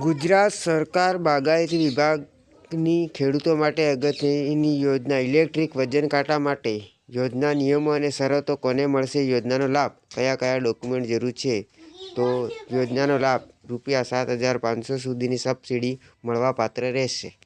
ગુજરાત સરકાર બાગાયતી વિભાગની ખેડૂતો માટે અગત્યની યોજના ઇલેક્ટ્રિક વજન કાંટા માટે. યોજના નિયમો અને શરતો કોને મળશે? યોજનાનો લાભ? કયા કયા ડોક્યુમેન્ટ જરૂર છે? તો યોજનાનો લાભ રૂપિયા સાત હજાર પાંચસો સુધીની સબસિડી મળવાપાત્ર રહેશે.